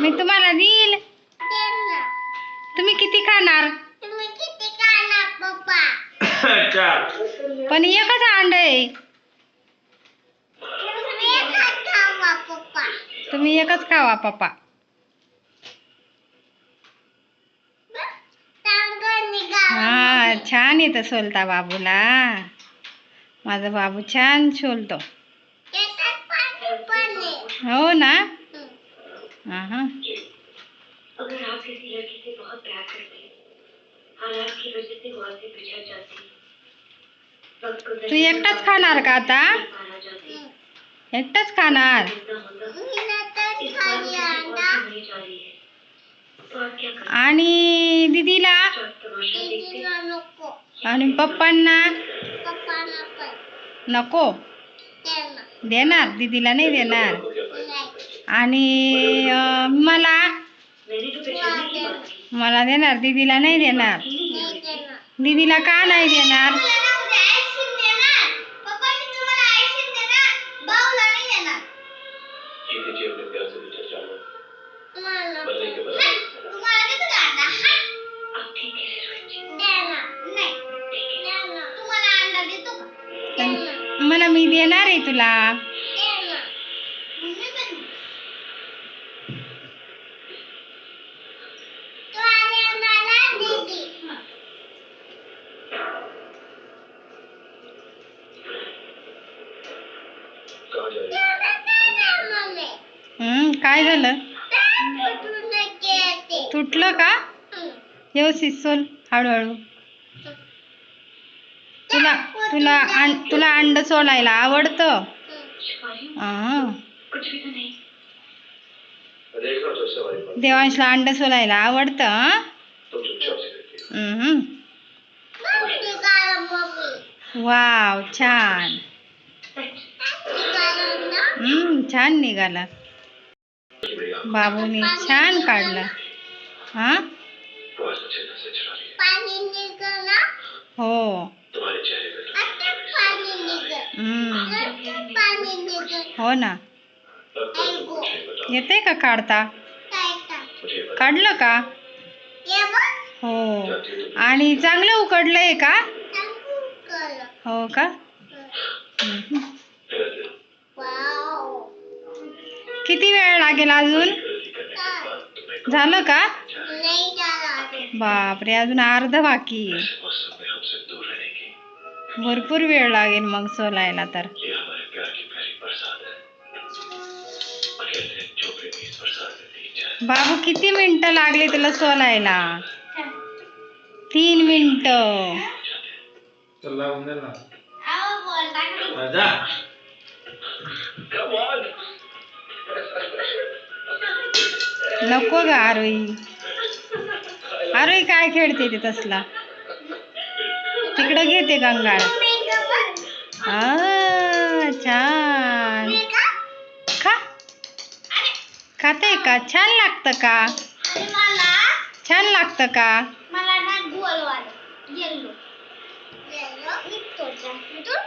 मी तुम्हाला देईल तुम्ही किती खाणार? पण एकच अंड आहे. तुम्ही एकच खावा पप्पा. हा छान येतं सोलता बाबूला. माझा बाबू छान सोलतो. हो ना? हा हा अगर आप किसी लड़की से बहुत प्यार करते हैं। हालात की वजह से बिछड़ जाती तू एकटाच खाणार का आता? एकटाच खाणार? आणि दीदीला? आणि पप्पांना? नको? देणार दीदीला नाही देणार. आणि मला? मला देणार दीदीला नाही देणार. दीदीला का नाही देणार? अब ठीक मला मी देणार आहे तुला. हम्म काय झालं? तुटलं का? व्यवस्थित सोल हळूहळू. तुला तुला तुला अंड सोलायला आवडतं? देवांशला अंड सोलायला आवडतं हं? वाव छान. हम्म छान निघाला. बाबूने छान काढलं. हा? हो. हो ना. येते का काढता? काढलं का? हो. आणि चांगलं उकडलंय का? हो का. किती वेळ लागेल अजून? झालं का? बापरे अजून अर्ध बाकी आहे. भरपूर वेळ लागेल मग सोलायला तर. बाबू किती मिनिटं लागले तुला सोलायला? तीन मिनिटं. नको ग आरोही. आरोही काय खेळते ते तसला? तिकडं घेते कंगाळ. छान. खा. खाते का? छान लागतं का? छान लागतं का? मला ना गोल वाला येल्लो. येल्लो. मी तोडला मी तोड